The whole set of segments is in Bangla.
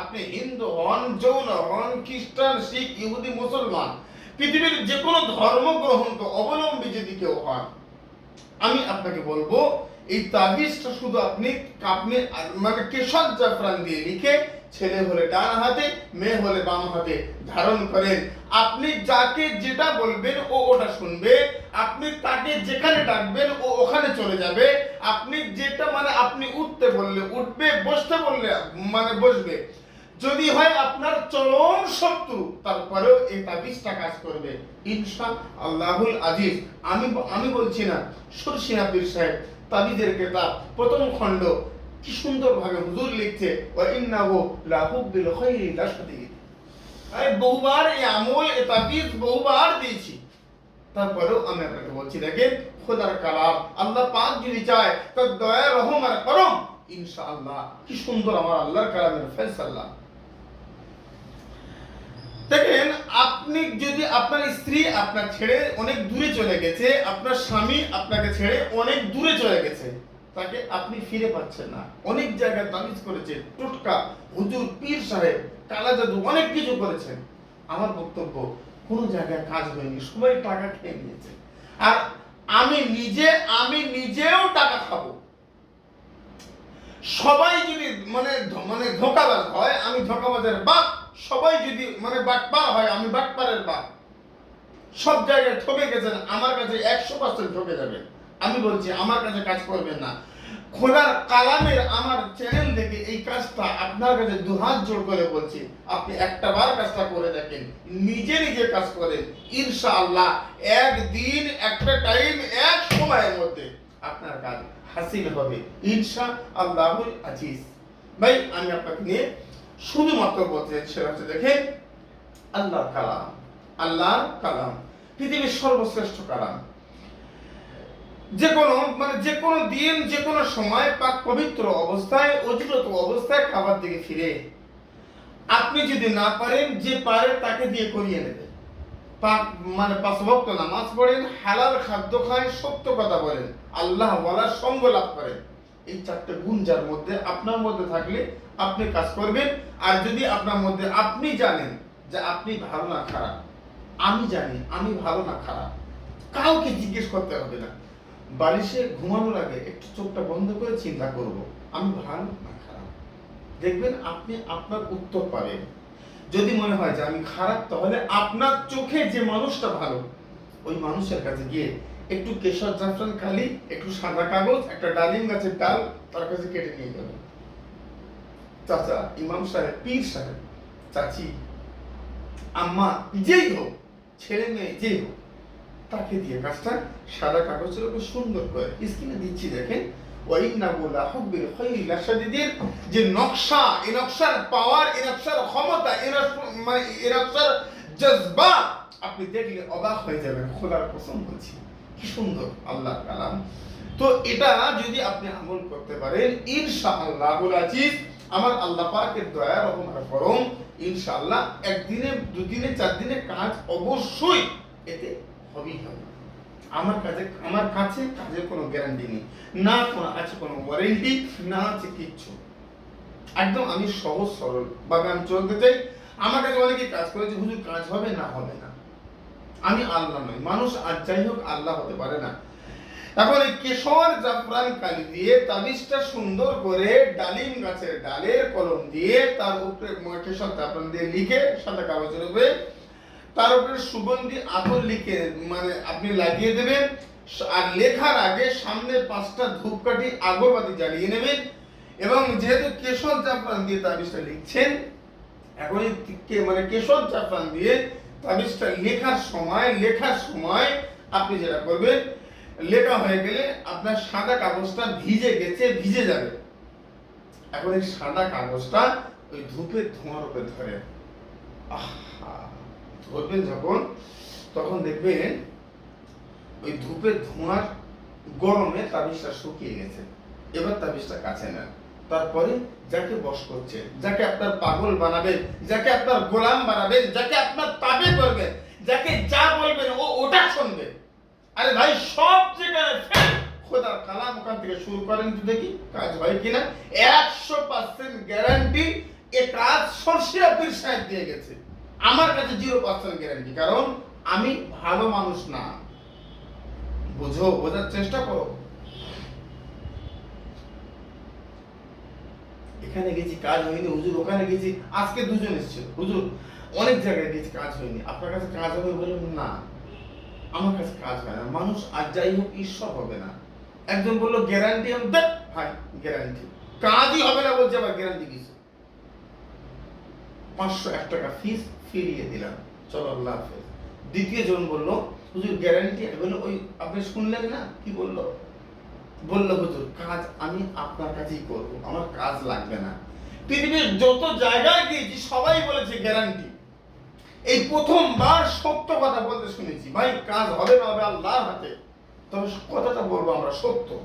আপনি হিন্দু হন, জৈন হন, খ্রিস্টান, শিখ, ইহুদি, মুসলমান, পৃথিবীর যে কোনো ধর্ম গ্রহণ অবলম্বী যদি কেউ হন, আমি আপনাকে বলব, এই তাবিজটা শুধু আপনি আপনি মানে কেশর জাফরান দিয়ে লিখে ছেলে হলে ডান হাতে, মেয়ে হলে বাম হাতে ধারণ করেন। আপনি যাকে যেটা বলবেন ও ওটা শুনবে, আপনি তাকে যেখানে ডাকবেন ও ওখানে চলে যাবে আপনি যেটা মানে আপনি উঠতে বললে, উঠবে, বসতে বললে মানে বসবে। যদি হয় আপনার চরম শত্রু, তারপরেও এই তাবিজটা কাজ করবে। ইনশা আল্লাহুল আজিজ। আমি আমি বলছি না সুরসিনা পীর সাহেব, তাবিজের কেতাব, প্রথম খণ্ড, কি সুন্দর ভাবে হুজুর লিখছে ওয়া ইন্নাহু লাহুব্বিল খাইরি লাশাদীদ আমি বহুবার এই আমল, এই তাবিজ বহুবার দিয়েছি। তারপরেও আমি আপনাকে বলছি, দেখেন খোদার কালাম, আল্লাহ পাক যদি চায় তার দয়া, রহম আর করম। ইনশাআল্লাহ, কি সুন্দর আমার আল্লাহর কালামের ফয়সালা। দেখেন, আপনি যদি আপনার স্ত্রী আপনার ছেড়ে অনেক দূরে চলে গেছে, আপনার স্বামী আপনাকে ছেড়ে অনেক দূরে চলে গেছে, তাকে আপনি ফিরে পাচ্ছেন না। অনেক জায়গায় তামিজ করেছে টোটকা, হুজুর, পীর সাহেব, কালা জাদু, অনেক কিছু করেছেন। আমার বক্তব্য, কোনো জায়গায় কাজ হয়নি, সবাই টাকা খেয়ে নিয়েছে। আর আমি নিজে, আমি নিজেও টাকা খাব। সবাই যদি মানে মানে ধোকাবাজ হয়, আমি ধোকাবাজের বাপ, সবাই যদি মানে বাটপার হয়, আমি বাটপারের বাপ। সব জায়গায় ঠকে গেছেন, আমার কাছে একশো পার্সেন্ট ঠকে যাবে আমি বলছি, আমার কাছে কাজ করবেন না। খোদার কালামের আমার চ্যানেল থেকে এই কাজটা আপনার কাছে দুহাত জোর করে বলছি। আপনি একটা বার কাজটা করে দেখেন। নিজে নিজে কাজ করেন। ইনশাআল্লাহ একদিন একটা টাইম এক সময়ের মধ্যে আপনার কাজ হাসিল হবে। ইনশা আল্লাহুল আজিজ। ভাই, আমি আপনাকে নিয়ে শুধুমাত্র বলতে সেটা হচ্ছে দেখেন, আল্লাহর কালাম। আল্লাহর কালাম। পৃথিবীর সর্বশ্রেষ্ঠ কালাম। যে কোনো মানে যে কোনো দিন, যে কোনো সময় পাক পবিত্র অবস্থায় অজিরত অবস্থায় খাবার দিকে ফিরে। আপনি যদি না পারেন, যে পারে তাকে দিয়ে করিয়ে নেবে। পাক মানে পাঁচ ভক্ত নামাজ পড়েন, হালাল খাদ্য খায়, সত্য কথা বলেন, আল্লাহ বলার সঙ্গ লাভ করেন। এই চারটে গুণ যার মধ্যে আপনার মধ্যে থাকলে আপনি কাজ করবেন। আর যদি আপনার মধ্যে আপনি জানেন যে আপনি ভালো না খারাপ, আমি জানি, আমি ভালো না খারাপ, কাউকে জিজ্ঞেস করতে হবে না। বালিশে ঘুমানোর আগে একটু চোখটা বন্ধ করে চিন্তা করব। আমি ভালো না খারাপ? দেখবেন আপনি আপনার উত্তর পাবেন। যদি মনে হয় যে আমি খারাপ, তাহলে আপনার চোখে যে মানুষটা ভালো, ওই মানুষের কাছে গিয়ে একটু কেশর জাফরান খালি একটু সাদা কাগজ, একটা ডালিম গাছের ডাল তার কাছে কেটে নিয়ে যাবেন। চাচা, ইমাম সাহেব, পীর সাহেব, চাচি, আম্মা, যেই হোক, ছেলে মেয়ে, যেই হোক তাকে দিয়ে কাজটা সাদা কাগজের উপর সুন্দর করে স্ক্রিনে দিচ্ছি দেখেন। যে নকশা, এই নকশার পাওয়ার এই নকশার ক্ষমতা মানে এই নকশার জজবা আপনি দেখলে অবাক হয়ে যাবেন। খোদার কসম বলছি, কি সুন্দর আল্লাহর কালাম। তো এটা যদি আপনি আমল করতে পারেন ইনশাআল্লাহুল আজিজ, আমার আল্লাহ পাকের দয়া, রহম আর করম, ইনশাআল্লাহ একদিনে, দুদিনে চার দিনে কাজ অবশ্যই এতে হবেই হবে। আমার কাছে আমার কাছে কাজের কোনো গ্যারান্টি নেই। না কোনো, আছে কোনো ওয়ারেন্টি না আছে কিচ্ছু। একদম আমি সহজ, সরল ভাবে আমি চলতে চাই। আমার কাছে অনেকে কাজ করেছে হুজুর, কাজ হবে না হবে না? আমি আল্লাহ নই। মানুষ আর যাই হোক, আল্লাহ হতে পারে না। এখন এই কেশর জাফরান কালি দিয়ে তাবিজটা সুন্দর করে ডালিম গাছের ডালের কলম দিয়ে তার উপরে কেশর জাফরান দিয়ে লিখে সাদা কাগজের উপরে তার উপরে সুগন্ধি আতর লিখে মানে আপনি লাগিয়ে দেবেন, আর লেখার আগে সামনে পাঁচটা ধূপকাঠি আগরবাতি জ্বালিয়ে নেবেন, এবং যেহেতু কেশর জাফরান দিয়ে তাবিজটা লিখছেন, এখন মানে কেশর জাফরান দিয়ে তাবিজটা লেখার সময় লেখার সময় আপনি যেটা করবেন, লেখা হয়ে গেলে আপনার সাদা কাগজটা ভিজে গেছে, ভিজে যাবে। এখন এই সাদা কাগজটা ওই ধূপের ধোঁয়ার উপরে ধরে। আহ! ধরবেন যখন, তখন দেখবেন ওই ধূপের ধোঁয়ার গরমে তাবিজটা শুকিয়ে গেছে। এবার তাবিজটা কাছে নেন। তারপরে যাকে বস করছে, যাকে আপনার পাগল বানাবেন যাকে আপনার গোলাম বানাবেন যাকে আপনার তাবে করবেন যাকে যা বলবেন ও ওটা শুনবে। আরে ভাই, সব ফেল, খোদার কালাম ওখান থেকে শুরু করেন তো দেখি, কাজ হয় কিনা? একশো পার্সেন্ট গ্যারান্টি এ কাজ সর্ষিয়া পীর সাহেব দিয়ে গেছে। আমার কাছে জিরো পার্সেন্ট গ্যারান্টি কারণ আমি ভালো মানুষ না। বুঝো? বোঝার চেষ্টা করো। এখানে গেছি, কাজ হয়নি, হুজুর ওখানে গেছি, আজকে দুজন এসেছিল হুজুর, অনেক জায়গায় গেছি, কাজ হয়নি। আপনার কাছে কাজ হবে বললাম না। আমার কাছে কাজ হয় না। মানুষ আর যাই হোক, ঈশ্বর হবে না। একজন বলল গ্যারান্টি আমি দেখ গ্যারান্টি কাজই হবে না বলছে, আবার গ্যারান্টি কিছু পাঁচশো এক টাকা ফিস ফিরিয়ে দিলাম। চলো, আল্লাহ হাফেজ। দ্বিতীয় জন বলল, হুজুর গ্যারান্টি বলল, ওই আপনি শুনলেন না? কি বলল? বলল, হুজুর, কাজ আমি আপনার কাছেই করব, আমার কাজ লাগবে না। পৃথিবীর যত জায়গায় গিয়েছি, সবাই বলেছে গ্যারান্টি এই প্রথমবার সত্য কথা বলতে শুনেছি। ভাই, কাজ হবে না হবে আল্লাহর হাতে। তবে কথাটা বলব আমরা, সত্য।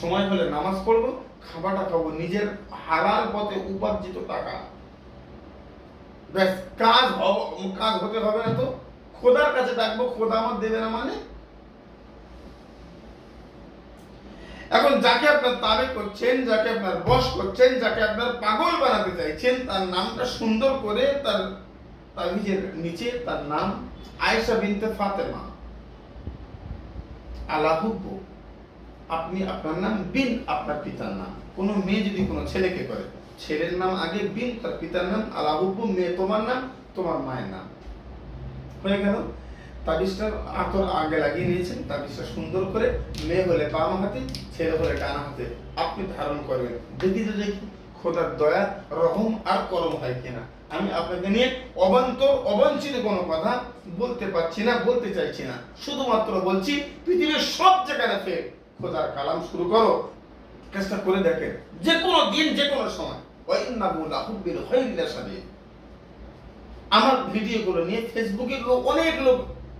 সময় হলে নামাজ পড়ব, খাবারটা খাব, নিজের হারার পথে উপার্জিত টাকা। ব্যাস, কাজ কাজ হতে হবে না তো। খোদার কাছে ডাকবো খোদা আমার দেবে না মানে? এখন যাকে আপনার তাবে করছেন, যাকে আপনার বশ করছেন, যাকে আপনার পাগল বানাতে চাইছেন, তার নামটা সুন্দর করে তার তাবিজের নিচে তার নাম আয়েশা বিনতে ফাতেমা। আলাহুব্বু, আপনি আপনার নাম বিন, আপনার পিতার নাম। কোনো মেয়ে যদি কোনো ছেলেকে করে ছেলের নাম আগে বিন তার পিতার নাম আলাহুব্বু মেয়ে তোমার নাম, তোমার মায়ের নাম। হয়ে গেল। তাবিজটা আতর আগে লাগিয়ে নিয়েছেন। তাবিজটা সুন্দর করে মেয়ে হলে বাম হাতে, ছেলে হলে ডান হাতে আপনি ধারণ করবেন। দেখি তো দেখি, খোদার দয়া, রহম আর করম হয় কিনা। আমি আপনাকে নিয়ে অবান্তর অবাঞ্ছিত কোনো কথা বলতে পারছি না, বলতে চাইছি না। শুধুমাত্র বলছি, পৃথিবীর সব জায়গায় ফের খোদার কালাম শুরু করো। চেষ্টা করে দেখেন। যে কোনো দিন যে কোনো সময়। আমার ভিডিওগুলো নিয়ে ফেসবুকে অনেক লোক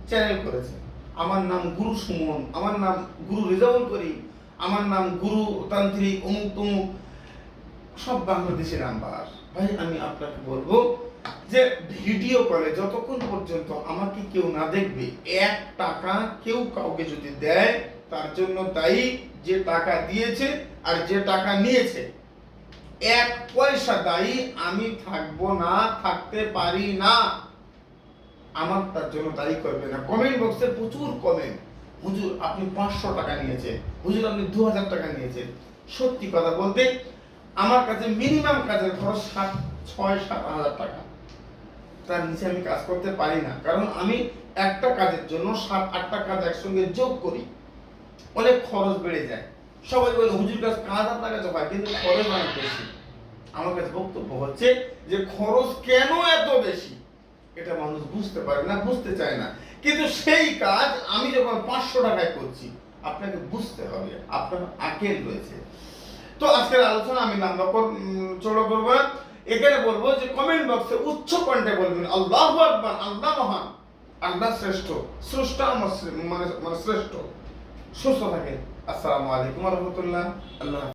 চ্যানেল করেছে। আমার নাম গুরু সুমন, আমার নাম গুরু রেজাউল করিম, আমার নাম গুরু তান্ত্রিক, অমুক তমুক, সব বাংলাদেশের নাম্বার ভাই, আমি আপনাকে বলব যে ভিডিও কলে যতক্ষণ পর্যন্ত আমাকে কেউ না দেখবে, এক টাকা কেউ কাউকে যদি দেয়, তার জন্য দায়ী যে টাকা দিয়েছে আর যে টাকা নিয়েছে। এক পয়সা দায়ী, আমি থাকব না, থাকতে পারি না। আমার তার জন্য দায়ী করবে না। কমেন্ট বক্সে প্রচুর কমেন্ট হুজুর, আপনি পাঁচশো টাকা নিয়েছেন। হুজুর, আপনি দু হাজার টাকা নিয়েছেন। সত্যি কথা বলতে, আমার কাছে মিনিমাম কাজের খরচ সাত, ছয়, সাত হাজার টাকা। তার নিচে আমি কাজ করতে পারি না। কারণ আমি একটা কাজের জন্য সাত, আটটা কাজ একসঙ্গে যোগ করি। অনেক খরচ বেড়ে যায়। সবাই বলে হুজুর কাজ কাজ আপনার কাছে হয়। কিন্তু খরচ অনেক বেশি। আমার কাছে বক্তব্য হচ্ছে যে খরচ কেন এত বেশি? এটা মানুষ বুঝতে পারে না বুঝতে চায় না। কিন্তু সেই কাজ আমি যখন পাঁচশো টাকায় করছি আপনাকে বুঝতে হবে আপনার আকেল রয়েছে। তো আজকের আলোচনা আমি উম, চড়ো করব এখানে বলব যে কমেন্ট বক্সে উচ্চ কণ্ঠে বলবেন আল্লাহ আকবার আল্লাহ মহান আল্লাহ শ্রেষ্ঠ স্রষ্টা আমার মানে মানে শ্রেষ্ঠ। সুস্থ থাকেন। আসসালামু আলাইকুম রহমতুল্লাহ আল্লাহ হাফেজ।